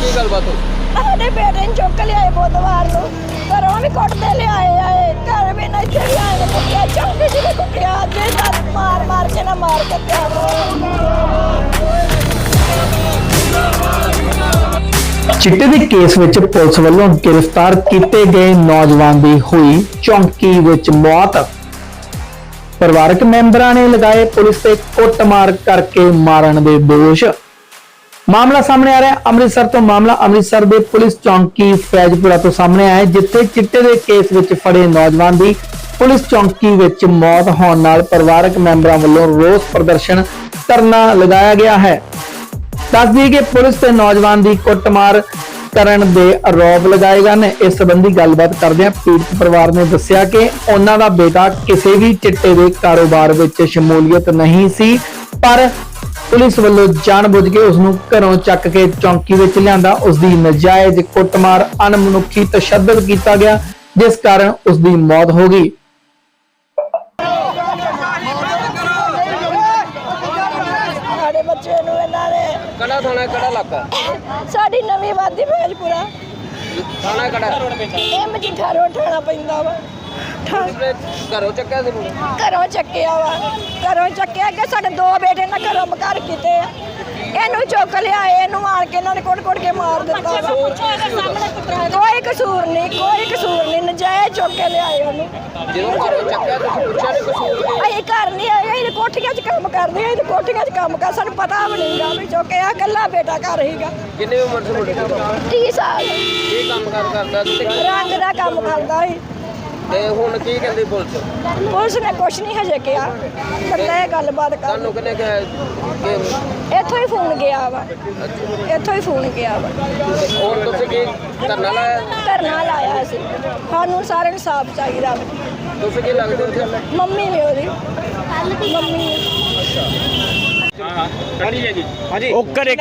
ਕੀ ਗੱਲਬਾਤ ਹੋਈ? ਸਾਡੇ ਬੇਟੇ ਨੂੰ ਚੁੱਕ ਲਿਆਏ ਬੁੱਧਵਾਰ ਨੂੰ। ਘਰੋਂ ਵੀ ਕੁੱਟਦੇ ਲਿਆਏ ਆਏ ਘਰ ਵੀ ਨਾ ਇੱਥੇ ਵੀ ਆਏ ਨੇ ਕੁੱਟਿਆ। ਚੌਂਕੇ ਚ ਵੀ ਕੁੱਟਿਆ। ਜੇ ਤਾਂ ਮਾਰ ਮਾਰ ਕੇ ਨਾ ਮਾਰ ਕੇ ਪਿਆ ਚਿੱਟੇ ਦੇ ਕੇਸ ਵਿੱਚ ਪੁਲਿਸ ਵੱਲੋਂ ਗ੍ਰਿਫਤਾਰ ਕੀਤੇ ਗਏ ਨੌਜਵਾਨ ਦੀ ਹੋਈ ਚੌਂਕੀ ਵਿੱਚ ਮੌਤ। ਪਰਿਵਾਰਕ ਮੈਂਬਰਾਂ ਨੇ ਲਗਾਏ ਪੁਲਿਸ ਤੇ ਕੁੱਟਮਾਰ ਕਰਕੇ ਮਾਰਨ ਦੇ ਦੋਸ਼। ਮਾਮਲਾ ਸਾਹਮਣੇ ਆ ਰਿਹਾ ਅੰਮ੍ਰਿਤਸਰ ਤੋਂ ਮਾਮਲਾ ਅੰਮ੍ਰਿਤਸਰ ਦੇ ਪੁਲਿਸ ਚੌਂਕੀ ਫੈਜ਼ਪੁਰਾ ਤੋਂ ਸਾਹਮਣੇ ਆਇਆ ਜਿੱਥੇ ਚਿੱਟੇ ਦੇ ਕੇਸ ਵਿੱਚ ਫੜੇ ਨੌਜਵਾਨ ਦੀ ਪੁਲਿਸ ਚੌਂਕੀ ਵਿੱਚ ਮੌਤ ਹੋਣ ਨਾਲ ਪਰਿਵਾਰਕ ਮੈਂਬਰਾਂ ਵੱਲੋਂ ਰੋਸ ਪ੍ਰਦਰਸ਼ਨ ਧਰਨਾ ਲਗਾਇਆ ਗਿਆ ਹੈ। ਦੱਸਦੀ ਕਿ ਪੁਲਿਸ ਤੇ ਨੌਜਵਾਨ ਦੀ ਕੁੱਟਮਾਰ ਕਰਨ ਦੇ ਆਰੋਪ ਲਗਾਏ ਗਏ ਨੇ। ਇਸ ਸੰਬੰਧੀ ਗੱਲਬਾਤ ਕਰਦਿਆਂ ਪੀੜਤ ਪਰਿਵਾਰ ਨੇ ਦੱਸਿਆ ਕਿ ਉਹਨਾਂ ਦਾ ਬੇਟਾ ਕਿਸੇ ਵੀ ਚਿੱਟੇ ਦੇ ਕਾਰੋਬਾਰ ਵਿੱਚ ਸ਼ਮੂਲੀਅਤ ਨਹੀਂ ਸੀ, ਪਰ ਪੁਲਿਸ ਵੱਲੋਂ ਜਾਣਬੁੱਝ ਕੇ ਉਸ ਨੂੰ ਘਰੋਂ ਚੱਕ ਕੇ ਚੌਂਕੀ ਵਿੱਚ ਲਿਆਂਦਾ। ਉਸ ਦੀ ਨਜਾਇਜ਼ ਕੁੱਟਮਾਰ ਅਣਮਨੁੱਖੀ ਤਸ਼ੱਦਦ ਕੀਤਾ ਗਿਆ ਜਿਸ ਕਾਰਨ ਉਸ ਦੀ ਮੌਤ ਹੋ ਗਈ। ਸਾਡੇ ਬੱਚੇ ਨੂੰ ਇਹਨਾਂ ਨੇ ਕਿਹੜਾ ਥਾਣਾ ਕਿਹੜਾ ਇਲਾਕਾ? ਸਾਡੀ ਨਵੀਂ ਵਾਦੀ ਭੇਜਪੁਰਾ ਥਾਣਾ ਕਿਹੜਾ? ਇਹ ਮਜੀਠਾ ਰੋਡ ਠਾਣਾ ਪੈਂਦਾ ਵਾ। ਘਰੋਂ ਚੱਕਿਆ ਸੀ ਮੁੰਡੇ ਘਰੋਂ ਚੱਕਿਆ ਵਾ। ਘਰੋਂ ਚੱਕਿਆ ਕਿ ਸਾਡੇ ਦੋ ਬੇਟੇ ਨਾ ਘਰੋਂ ਮਕਾਰ ਕੀਤੇ ਆ। ਇਹਨੂੰ ਚੁੱਕ ਲਿਆ ਇਹਨੂੰ ਆਣ ਕੇ ਇਹਨਾਂ ਨੇ ਕੁੱਟ-ਕੁੱਟ ਕੇ ਮਾਰ ਦਿੱਤਾ ਵਾ। ਕੋਈ ਕਸੂਰ ਨਹੀਂ ਕੋਈ ਕਸੂਰ ਨਹੀਂ ਨਜਾਇਜ਼ ਚੁੱਕ ਕੇ ਲਿਆਏ ਉਹਨੂੰ। ਜਦੋਂ ਘਰੋਂ ਚੱਕਿਆ ਤੁਸੀਂ ਪੁੱਛਿਆ ਨਹੀਂ ਕਸੂਰ ਕੀ ਅਸੀਂ ਘਰ ਨਹੀਂ ਆਏ ਅਸੀਂ ਕੋਠੀਆਂ 'ਚ ਕੰਮ ਕਰਦੇ ਅਸੀਂ ਕੋਠੀਆਂ 'ਚ ਕੰਮ ਕਰ ਸਾਨੂੰ ਪਤਾ ਵੀ ਨਹੀਂਗਾ ਵੀ ਚੁੱਕਿਆ ਇਕੱਲਾ ਬੇਟਾ ਘਰ ਹੀਗਾ। ਕਿੰਨੀ ਉਮਰ ਸੀ ਮੁੰਡੇ ਦੀ 30 ਸਾਲ। ਕੀ ਕੰਮ ਕਾਰ ਕਰਦਾ ਸੀ? ਤੇ- ਰੰਗ ਦਾ ਕੰਮ ਕਰਦਾ ਸੀ। ਤੇ ਹੁਣ ਕੀ ਕਹਿੰਦੀ ਪੁਲਿਸ? ਪੁਲਿਸ ਨੇ ਕੁਛ ਨਹੀਂ ਹਜੇ ਕਿਹਾ। ਬੰਦਾ ਇਹ ਗੱਲਬਾਤ ਕਰ ਤੁਹਾਨੂੰ ਕਿਹਨੇ ਕਿਹਾ ਕਿ ਇੱਥੋਂ ਹੀ ਫੋਨ ਗਿਆ ਵਾ। ਇੱਥੋਂ ਹੀ ਫੋਨ ਗਿਆ ਵਾ। ਹੁਣ ਤੁਸੀਂ ਕੀ ਧਰਨਾ ਲਾਇਆ? ਧਰਨਾ ਲਾਇਆ ਸੀ। ਸਾਨੂੰ ਸਾਰਿਆਂ ਨੂੰ ਸਾਫ਼ ਚਾਹੀਦਾ ਵਾ। ਤੁਸੀਂ ਕੀ ਲੱਗਦੇ ਹੋ ਉੱਥੇ? ਮੰਮੀ ਵੀ ਉਹਦੀ। ਮੰਮੀ ਹਾਂਜੀ ਉਹ ਘਰੇ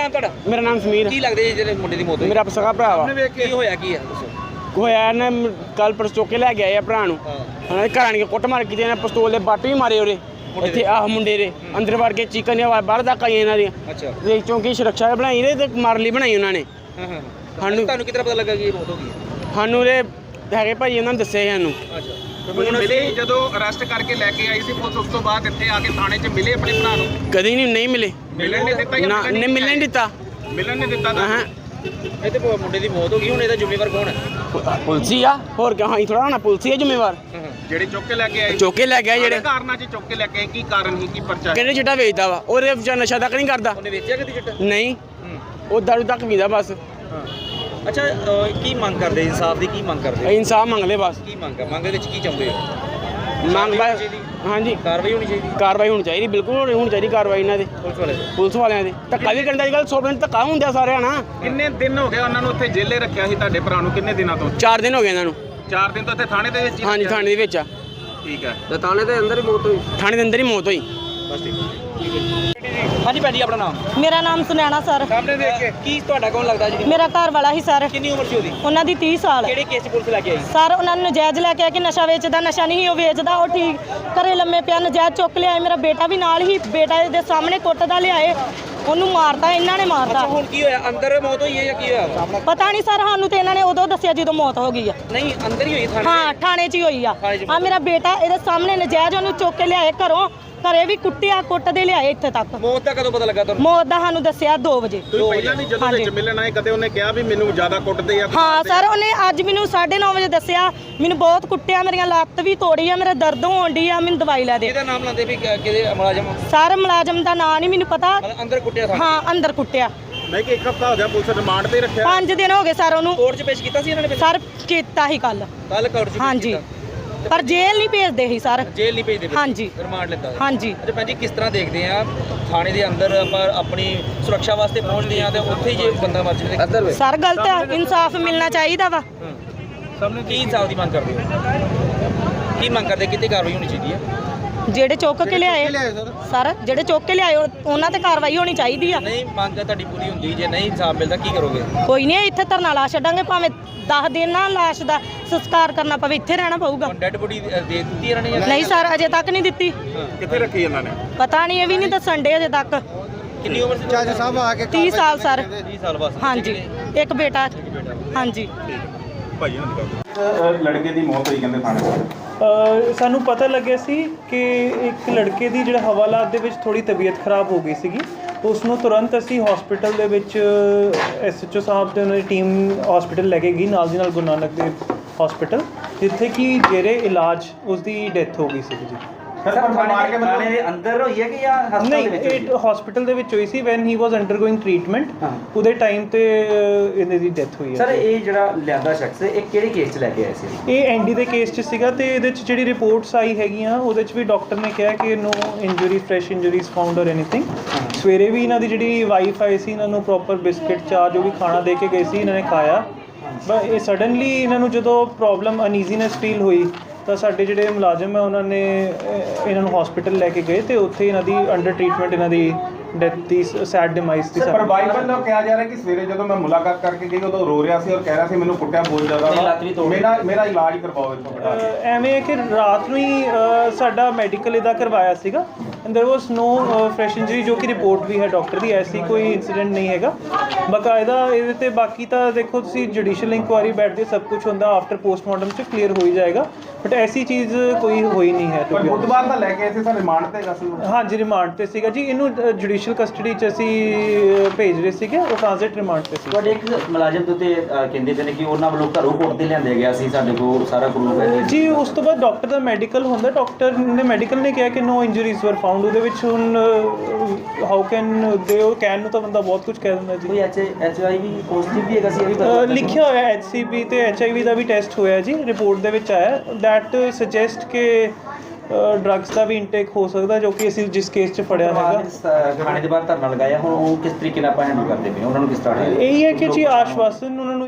ਮੇਰਾ ਨਾਮ ਸਮੀਰ ਕੀ ਲੱਗਦੇ ਜੀ ਜਿਹੜੇ ਮੁੰਡੇ ਦੀ ਮੌਤ ਹੋਈ? ਮੇਰਾ ਸਗਾ ਭਰਾ ਵਾ। ਕੀ ਹੋਇਆ ਕੀ ਹੈ ਦੱਸੋ ਹੋਇਆ ਨਾ ਕੱਲ ਪਰਸ ਚੁੱਕ ਕੇ ਲੈ ਆਏ ਆ ਭਰਾ ਨੂੰ। ਹਾਂ। ਉਹਨਾਂ ਦੇ ਘਰ ਕੇ ਕੁੱਟ ਮਾਰ ਕੀਤੀ ਇਹਨਾਂ ਪਿਸਤੌਲ ਦੇ ਬੱਟ ਵੀ ਮਾਰੇ ਉਹਦੇ। ਇੱਥੇ ਆਹ ਮੁੰਡੇ ਦੇ। ਅੰਦਰ ਵੜ ਕੇ ਚੀਕਾਂ ਦੀਆਂ ਆਵਾਜ਼ ਬਾਹਰ ਤੱਕ ਇਹਨਾਂ ਦੀਆਂ। ਅੱਛਾ। ਤੇ ਚੌਂਕੀ ਸੁਰੱਖਿਆ ਬਣਾਈ ਨੇ ਤੇ ਮਾਰਨ ਲਈ ਬਣਾਈ ਉਹਨਾਂ ਨੇ। ਹਾਂ ਹਾਂ। ਸਾਨੂੰ ਤੁਹਾਨੂੰ ਕਿਤਨਾ ਪਤਾ ਲੱਗਾ ਕਿ ਇਹ ਮੌਤ ਹੋ ਗਈ ਹੈ? ਸਾਨੂੰ ਦੇ ਹੈਗੇ ਭਾਈ ਉਹਨਾਂ ਨੇ ਦੱਸਿਆ ਸੀ ਸਾਨੂੰ। ਅੱਛਾ। ਹੁਣ ਮਿਲੇ ਜਦੋਂ ਅਰੈਸਟ ਕਰਕੇ ਲੈ ਕੇ ਆਈ ਸੀ ਪੁਲਿਸ ਉਸ ਤੋਂ ਬਾਅਦ ਇੱਥੇ ਆ ਕੇ ਥਾਣੇ 'ਚ ਮਿਲੇ ਆਪਣੇ ਭਰਾ ਨੂੰ? ਕਦੀ ਨਹੀਂ ਨਹੀਂ ਮਿਲੇ। ਮਿਲਣ ਨਹੀਂ ਦਿੱਤਾ ਜਾਂ ਨਾ ਮਿਲਣ ਨੇ ਮਿਲਣ ਨਹੀਂ ਦਿੱਤਾ? ਮਿਲਣ ਨਹੀਂ ਦਿੱਤਾ ਨਾ ਹਾਂ। ਇਹ ਤੇ ਮੁੰਡੇ ਦੀ ਮੌਤ ਹੋ ਗਈ ਹੁਣ ਇਹਦਾ ਜ਼ਿੰਮੇਵਾਰ ਕੌਣ ਹੈ? ਪੁਲਸੀ ਆ? ਹੋਰ ਕਿਉਂ? ਹਾਂ ਥੋੜਾ ਹੋਣਾ ਪੁਲਸੀ ਆ ਜ਼ਿੰਮੇਵਾਰ। ਜਿਹੜੇ ਚੁੱਕ ਕੇ ਲੈ ਕੇ ਆਏ? ਚੁੱਕ ਕੇ ਲੈ ਗਿਆ ਜਿਹੜੇ? ਕਾਰਨਾਂ 'ਚ ਚੁੱਕ ਕੇ ਲੈ ਕੇ ਆਏ? ਕੀ ਕਾਰਨ ਸੀ? ਕੀ ਪਰਚਾ ਹੈ? ਕਹਿੰਦੇ ਚਿੱਟਾ ਵੇਚਦਾ ਵਾ। ਉਹਦੇ ਵਿੱਚ ਨਸ਼ਾ ਤੱਕ ਨਹੀਂ ਕਰਦਾ। ਉਹਨੇ ਵੇਚਿਆ ਕਿਤੇ ਚਿੱਟਾ? ਨਹੀਂ। ਉਹ ਦਾਰੂ ਤੱਕ ਪੀਂਦਾ ਬਸ। ਅੱਛਾ ਕੀ ਮੰਗ ਕਰਦੇ? ਇਨਸਾਫ ਦੀ ਕੀ ਮੰਗ ਕਰਦੇ? ਇਨਸਾਫ ਮੰਗ ਲੈ ਬਸ। ਕੀ ਮੰਗ ਹੈ ਮੰਗ ਦੇ ਵਿੱਚ ਕੀ ਚਾਹੁੰਦੇ ਹੋ? ਮੰਗ ਬਸ ਹਾਂਜੀ। ਕਾਰਵਾਈ ਹੋਣੀ ਚਾਹੀਦੀ। ਕਾਰਵਾਈ ਹੋਣੀ ਚਾਹੀਦੀ ਬਿਲਕੁਲ ਹੋਣੀ ਹੋਣੀ ਚਾਹੀਦੀ ਕਾਰਵਾਈ ਇਹਨਾਂ ਦੇ। ਪੁਲਿਸ ਵਾਲੇ ਪੁਲਿਸ ਵਾਲਿਆਂ ਦੇ। ਧੱਕਾ ਵੀ ਕਰਨ ਅੱਜ ਕੱਲ੍ਹ ਸੌ ਮਿੰਟ ਧੱਕਾ ਹੁੰਦਿਆ ਸਾਰਿਆਂ ਨਾਲ। ਕਿੰਨੇ ਦਿਨ ਹੋ ਗਏ ਉਹਨਾਂ ਨੂੰ ਉੱਥੇ ਜੇਲੇ ਰੱਖਿਆ ਸੀ ਤੁਹਾਡੇ ਭਰਾ ਨੂੰ? ਕਿੰਨੇ ਦਿਨਾਂ ਤੋਂ? ਚਾਰ ਦਿਨ ਹੋ ਗਏ ਇਹਨਾਂ ਨੂੰ। 4 ਦਿਨ ਤੋਂ ਇੱਥੇ ਥਾਣੇ ਦੇ ਵਿੱਚ ਹੀ ਹਾਂਜੀ? ਥਾਣੇ ਦੇ ਵਿੱਚ ਆ। ਠੀਕ ਹੈ। ਤੇ ਥਾਣੇ ਦੇ ਅੰਦਰ ਹੀ ਮੌਤ ਹੋਈ? ਥਾਣੇ ਦੇ ਅੰਦਰ ਹੀ ਮੌਤ ਹੋਈ। ਬਸ ਠੀਕ ਹਾਂਜੀ ਭੈਣ ਜੀ ਆਪਣਾ ਨਾਮ? ਮੇਰਾ ਨਾਮ ਸੁਨੈਣਾ ਸਰ। ਸਾਹਮਣੇ ਦੇਖ ਕੇ ਕੀ ਤੁਹਾਡਾ ਕੌਣ ਲੱਗਦਾ ਜੀ? ਮੇਰਾ ਘਰ ਵਾਲਾ ਹੀ ਸਰ। ਕਿੰਨੀ ਉਮਰ ਸੀ ਉਹਦੀ? ਉਹਨਾਂ ਦੀ 30 ਸਾਲ। ਕਿਹੜੇ ਕੇਸ 'ਚ ਪੁਲਿਸ ਲੈ ਕੇ ਆਈ? ਸਰ ਉਹਨਾਂ ਨੂੰ ਨਜਾਇਜ਼ ਲੈ ਕੇ ਆ ਕਿ ਨਸ਼ਾ ਵੇਚਦਾ ਨਸ਼ਾ ਨਹੀਂ ਉਹ ਵੇਚਦਾ ਉਹ ਠੀਕ ਘਰੇ ਲੰਮੇ ਪਿਆ ਨਜਾਇਜ਼ ਚੁੱਕ ਲਿਆਏ। ਮੇਰਾ ਬੇਟਾ ਵੀ ਨਾਲ ਹੀ ਬੇਟਾ ਦੇ ਸਾਹਮਣੇ ਕੁੱਟਦਾ ਲਿਆਏ। ਉਹਨੂੰ ਮਾਰਦਾ ਇਹਨਾਂ ਨੇ ਮਾਰਦਾ ਹੁਣ ਕੀ ਹੋਇਆ? ਅੰਦਰ ਮੌਤ ਹੋਈ ਹੈ ਜਾਂ ਕੀ ਹੋਇਆ? ਪਤਾ ਨਹੀਂ ਸਰ ਸਾਨੂੰ ਤੇ ਇਹਨਾਂ ਨੇ ਉਦੋਂ ਦੱਸਿਆ ਜਦੋਂ ਮੌਤ ਹੋ ਗਈ ਆ। ਨਹੀਂ ਅੰਦਰ ਹੀ ਹੋਈ ਥਾਣੇ ਹਾਂ ਥਾਣੇ 'ਚ ਹੀ ਹੋਈ ਆ। ਆ ਮੇਰਾ ਬੇਟਾ ਇਹਦੇ ਸਾਹਮਣੇ ਨਜਾਇਜ਼ ਉਹਨੂੰ ਚੁੱਕ ਕੇ ਲਿਆਏ ਘਰੋਂ। ਘਰੇ ਵੀ ਕੁੱਟਿਆ ਕੁੱਟਦੇ ਲਿਆਏ ਇੱਥੇ ਤੱਕ। ਮੌਤ ਦਾ ਕਦੋਂ ਪਤਾ ਲੱਗਾ ਤੁਹਾਨੂੰ? ਮੌਤ ਦਾ ਸਾਨੂੰ ਦੱਸਿਆ 2 ਵਜੇ। ਤੁਸੀਂ ਪਹਿਲਾਂ ਵੀ ਜਦੋਂ ਵਿੱਚ। ਮਿਲਣ ਆਏ ਕਦੇ ਉਹਨੇ ਕਿਹਾ ਵੀ ਮੈਨੂੰ ਜ਼ਿਆਦਾ ਕੁੱਟਦੇ ਆ ਹਾਂ ਸਰ ਉਹਨੇ ਅੱਜ ਮੈਨੂੰ 9:30 ਵਜੇ ਦੱਸਿਆ ਮੈਨੂੰ ਬਹੁਤ ਕੁੱਟਿਆ ਮੇਰੀਆਂ ਲੱਤ ਵੀ ਤੋੜੀ ਆ ਮੇਰਾ ਦਰਦ ਹੋਣ ਡਈ ਆ ਮੈਨੂੰ ਦਵਾਈ ਲੈ ਦੇ। ਇਹਦਾ ਨਾਮ ਲਾਉਂਦੇ ਵੀ ਕਿਹਦੇ ਮੁਲਾਜ਼ਮ? ਸਰ ਮੁਲਾਜ਼ਮ ਦਾ ਨਾਂ ਨਹੀਂ ਮੈਨੂੰ ਪਤਾ। ਅੰਦਰ ਕੁੱਟਿਆ ਥਾਣੇ ਹਾਂ ਅੰਦਰ ਕੁੱਟਿਆ। ਮੈਂ ਕਿ ਇੱਕ ਹਫਤਾ ਹੋ ਗਿਆ ਪੁਲਿਸ ਰਿਮਾਂਡ ਤੇ ਰੱਖਿਆ। 5 ਦਿਨ ਹੋ ਗਏ ਸਰ ਉਹਨੂੰ। ਕੋਰਟ 'ਚ ਪੇਸ਼ ਕੀਤਾ ਸੀ ਇਹਨਾਂ ਨੇ ਸਰ ਕੀਤਾ ਹੀ ਕੱਲ ਕੱਲ ਕੋਰਟ 'ਚ ਹਾਂਜੀ। ਪਰ ਜੇਲ੍ਹ ਨਹੀਂ ਭੇਜਦੇ ਸੀ ਸਰ। ਜੇਲ੍ਹ ਨਹੀਂ ਭੇਜਦੇ। ਹਾਂਜੀ। ਰਿਮਾਂਡ ਲੈਂਦਾ ਹਾਂਜੀ। ਅੱਛਾ ਭੈਣ ਜੀ ਕਿਸ ਤਰ੍ਹਾਂ ਦੇਖਦੇ ਆ? ਥਾਣੇ ਦੇ ਅੰਦਰ ਆਪਾਂ ਆਪਣੀ ਸੁਰੱਖਿਆ ਵਾਸਤੇ ਪਹੁੰਚਦੇ ਆ ਤੇ ਉੱਥੇ ਹੀ ਜੇ ਬੰਦਾ ਮਰ ਅੰਦਰ ਸਰ ਗਲਤ ਆ ਇਨਸਾਫ ਮਿਲਣਾ ਚਾਹੀਦਾ ਵਾ। ਸਾਹਮਣੇ ਕੀ ਇਨਸਾਫ ਦੀ ਮੰਗ ਕਰਦੇ ਹੋ? ਕੀ ਮੰਗ ਕਰਦੇ? ਕਿਤੇ ਕਾਰਵਾਈ ਹੋਣੀ ਚਾਹੀਦੀ ਹੈ? ਜਿਹੜੇ ਚੁੱਕ ਕੇ ਲਿਆਏ ਸਰ। ਜਿਹੜੇ ਚੁੱਕ ਕੇ ਲਿਆਏ ਉਹ- ਉਹਨਾਂ ਤੇ ਕਾਰਵਾਈ ਹੋਣੀ ਚਾਹੀਦੀ ਆ। ਨਹੀਂ ਮੰਗ ਤਾਂ ਤੁਹਾਡੀ ਪੂਰੀ ਹੁੰਦੀ ਜੇ ਨਹੀਂ ਇਨਸਾਫ ਮਿਲਦਾ ਕੀ ਕਰੋਗੇ? ਕੋਈ ਨਹੀਂ ਇੱਥੇ ਧਰਨਾ ਲਾ ਛੱਡਾਂਗੇ ਭਾਵੇਂ 10 ਦਿਨ ਨਾ ਲਾਸ਼ ਦਾ ਸੰਸਕਾਰ ਕਰਨਾ ਪਵੇ ਇੱਥੇ ਰਹਿਣਾ ਪਊਗਾ। ਹੁਣ ਡੈੱਡ ਬੋਡੀ ਦੇ ਦਿੱਤੀ ਇਹਨਾਂ ਨੇ ਜਾਂ ਨਹੀਂ ਸਰ ਅਜੇ ਤੱਕ ਨਹੀਂ ਦਿੱਤੀ। ਕਿੱਥੇ ਰੱਖੀ ਇਹਨਾਂ ਨੇ? ਪਤਾ ਨਹੀਂ ਇਹ ਵੀ ਨਹੀਂ ਦੱਸਣ ਡੇ ਅਜੇ ਤੱਕ। ਕਿੰਨੀ ਉਮਰ ਸੀ ਜੱਜ ਸਾਹਿਬ ਆ ਕੇ 30 ਸਾਲ ਸਰ। 30 ਸਾਲ ਬਸ ਹਾਂਜੀ ਇੱਕ ਬੇਟਾ। ਹਾਂਜੀ। ਲੜਕੇ ਦੀ ਮੌਤ ਹੋਈ ਕਹਿੰਦੇ ਥਾਣੇ ਅ, ਸਾਨੂੰ ਪਤਾ ਲੱਗਿਆ ਸੀ ਕਿ ਇੱਕ ਲੜਕੇ ਦੀ ਜਿਹੜਾ ਹਵਾਲਾਤ ਦੇ ਵਿੱਚ ਥੋੜੀ ਤਬੀਅਤ ਖਰਾਬ ਹੋ ਗਈ ਸੀਗੀ। ਉਸ ਨੂੰ ਤੁਰੰਤ ਅਸੀਂ ਹਸਪੀਟਲ ਦੇ ਵਿੱਚ ਐਸਐਚਓ ਸਾਹਿਬ ਤੇ ਉਹਨਾਂ ਦੀ ਟੀਮ ਹਸਪੀਟਲ ਲੈ ਕੇ ਗਈ ਨਾਲ ਦੀ ਨਾਲ ਗੁਰੂ ਨਾਨਕ ਦੇਵ ਹਸਪੀਟਲ ਜਿੱਥੇ ਕਿ ਜੇਰੇ ਇਲਾਜ ਉਸ ਦੀ ਡੈਥ ਹੋ ਗਈ ਸੀ ਜੀ। ਸਰ ਪਰ ਮਾਰ ਕੇ ਮਤਲਬ ਦੇ ਅੰਦਰ ਹੋਈ ਹੈ ਕਿ ਜਾਂ ਹਸਪਤਾਲ ਨਹੀਂ ਦੇ ਵਿੱਚ ਹੋਈ ਇਹ ਹਸਪੀਟਲ ਦੇ ਵਿੱਚ ਹੋਈ ਸੀ when he was undergoing treatment ਉਹਦੇ ਟਾਈਮ ਤੇ ਇਹਦੀ ਦੀ ਡੈਥ ਹੋਈ ਹੈ ਸਰ ਇਹ ਜਿਹੜਾ ਲਿਆਂਦਾ ਸ਼ਖਸ ਇਹ ਕਿਹੜੇ ਕੇਸ 'ਚ ਲੈ ਕੇ ਆਏ ਸੀ? ਇਹ ਐਨਡੀ ਦੇ ਕੇਸ 'ਚ ਸੀਗਾ ਤੇ ਇਹਦੇ 'ਚ ਜਿਹੜੀ ਰਿਪੋਰਟਸ ਆਈ ਹੈਗੀਆਂ ਉਹਦੇ 'ਚ ਵੀ ਡਾਕਟਰ ਨੇ ਕਿਹਾ ਕਿ no injury fresh injuries found or anything ਸਵੇਰੇ ਵੀ ਇਹਨਾਂ ਦੀ ਜਿਹੜੀ ਵਾਈਫ ਆਈ ਸੀ ਇਹਨਾਂ ਨੂੰ ਪ੍ਰੋਪਰ ਬਿਸਕਟ ਚਾਹ ਜੋ ਵੀ ਖਾਣਾ ਦੇ ਕੇ ਗਏ ਸੀ ਇਹਨਾਂ ਨੇ ਖਾਇਆ। ਬਸ ਇਹ ਸਡਨਲੀ ਇਹਨਾਂ ਨੂੰ ਜਦੋਂ ਪ੍ਰੋਬਲਮ ਅਨਈਜ਼ੀਨੈਸ ਫੀਲ ਹੋਈ ਤਾਂ ਸਾਡੇ ਜਿਹੜੇ ਮੁਲਾਜ਼ਮ ਹੈ ਉਹਨਾਂ ਨੇ ਇਹਨਾਂ ਨੂੰ ਹਸਪੀਟਲ ਲੈ ਕੇ ਗਏ ਅਤੇ ਉੱਥੇ ਇਹਨਾਂ ਦੀ ਅੰਡਰ ਟਰੀਟਮੈਂਟ ਇਹਨਾਂ ਦੀ ਡੈਥ ਦੀ ਸੈਡ ਡਿਮਾਈਸ ਦੀ ਸਰ ਪਰ ਵਾਈਫ ਕਿਹਾ ਜਾ ਰਿਹਾ ਕਿ ਸਵੇਰੇ ਜਦੋਂ ਮੈਂ ਮੁਲਾਕਾਤ ਕਰਕੇ ਗਈ ਉਦੋਂ ਰੋ ਰਿਹਾ ਸੀ ਔਰ ਕਹਿ ਰਿਹਾ ਸੀ ਮੈਨੂੰ ਕੁੱਟਿਆ ਬਹੁਤ ਜ਼ਿਆਦਾ ਮੇਰਾ ਮੇਰਾ ਇਲਾਜ ਕਰਵਾਓ ਇੱਥੋਂ ਬਟਾ ਐਵੇਂ ਹੈ ਕਿ ਰਾਤ ਨੂੰ ਹੀ ਸਾਡਾ ਮੈਡੀਕਲ ਇਹਦਾ ਕਰਵਾਇਆ ਸੀਗਾ। ਅੰਦਰ ਵਾਸ ਨੋ ਫ੍ਰੈਸ਼ ਇੰਜਰੀ ਜੋ ਕਿ ਰਿਪੋਰਟ ਵੀ ਹੈ ਡਾਕਟਰ ਦੀ ਐਸੀ ਕੋਈ ਇਨਸੀਡੈਂਟ ਨਹੀਂ ਹੈਗਾ। ਬਕਾਇਦਾ ਇਹਦੇ ਤੇ ਬਾਕੀ ਤਾਂ ਦੇਖੋ ਤੁਸੀਂ ਜੁਡੀਸ਼ੀਅਲ ਇਨਕੁਆਇਰੀ ਬੈਠਦੇ ਸਭ ਕੁਝ ਹੁੰਦਾ ਆਫਟਰ ਪੋਸਟਮਾਰਟਮ ਚ ਕਲੀਅਰ ਹੋਈ ਜਾਏਗਾ। ਬਟ ਐਸੀ ਚੀਜ਼ ਕੋਈ ਹੋਈ ਨਹੀਂ ਹੈ ਬੁੱਧਵਾਰ ਤਾਂ ਲੈ ਕੇ ਆਏ ਸੀ ਸਰ ਰਿਮਾਂਡ ਤੇ ਸੀ ਹਾਂਜੀ ਰਿਮਾਂਡ ਤੇ ਸੀਗਾ ਜੀ। ਇਹਨੂੰ ਜੁਡੀਸ਼ੀਅਲ ਕਸਟਡੀ ਚ ਅਸੀਂ ਅਹ, ਭੇਜ ਰਹੇ ਸੀਗੇ ਉਹ ਟ੍ਰਾਂਜ਼ਿਟ ਰਿਮਾਂਡ ਤੇ ਸੀ। ਤੁਹਾਡੇ ਇੱਕ ਮੁਲਾਜ਼ਮ ਦੇ ਉੱਤੇ ਅਹ, ਕਹਿੰਦੇ ਪਏ ਨੇ ਕਿ ਉਹਨਾਂ ਵੱਲੋਂ ਘਰੋਂ ਕੋਰਟ ਤੇ ਲਿਆਂਦੇ ਗਿਆ ਸੀ ਸਾਡੇ ਕੋਲ ਸਾਰਾ ਪ੍ਰੂਫ ਹੈ ਜੀ ਉਸ ਤੋਂ ਬਾਅਦ ਡਾਕਟਰ ਦਾ ਮੈਡੀਕਲ ਹੁੰਦਾ ਡਾਕਟਰ ਨੇ ਮੈਡੀਕਲ ਨੇ ਕਿਹਾ ਕਿ ਨੋ ਇੰਜਰੀਜ਼ ਵਰ ਫਾਊਂਡ ਉਹਦੇ ਵਿੱਚ ਹੁਣ ਹਾਊ ਕੈਨ ਦੇ ਉਹ ਕੈਨ ਨੂੰ ਤਾਂ ਬੰਦਾ ਬਹੁਤ ਕੁਝ ਕਹਿ ਦਿੰਦਾ ਜੀ। ਕੋਈ H H I V positive ਵੀ ਹੈਗਾ ਸੀ ਇਹ ਵੀ ਪਤਾ ਲਿਖਿਆ ਹੋਇਆ ਐਚਸੀਬੀ ਤੇ ਐਚਆਈਵੀ ਦਾ ਵੀ ਟੈਸਟ ਹੋਇਆ ਜੀ ਰਿਪੋਰਟ ਦੇ ਵਿੱਚ ਆਇਆ। ਦੈਟ ਸੁਜੈਸਟ ਕਿ ਡਰੱਗਸ ਦਾ ਵੀ ਇਨਟੇਕ ਹੋ ਸਕਦਾ ਜੋ ਕਿ ਅਸੀਂ ਜਿਸ ਕੇਸ 'ਚ ਫੜਿਆ ਹੈਗਾ ਥਾਣੇ ਦੇ ਬਾਹਰ ਧਰਨਾ ਲਗਾਇਆ ਹੁਣ ਉਹ ਕਿਸ ਤਰੀਕੇ ਨਾਲ ਆਪਾਂ ਹੈਂਡਲ ਕਰਦੇ ਪਏ? ਉਹਨਾਂ ਨੂੰ ਕਿਸ ਤਰ੍ਹਾਂ ਇਹੀ ਹੈ ਕਿ ਜੀ ਆਸ਼ਵਾਸਨ ਉਹਨਾਂ ਨੂੰ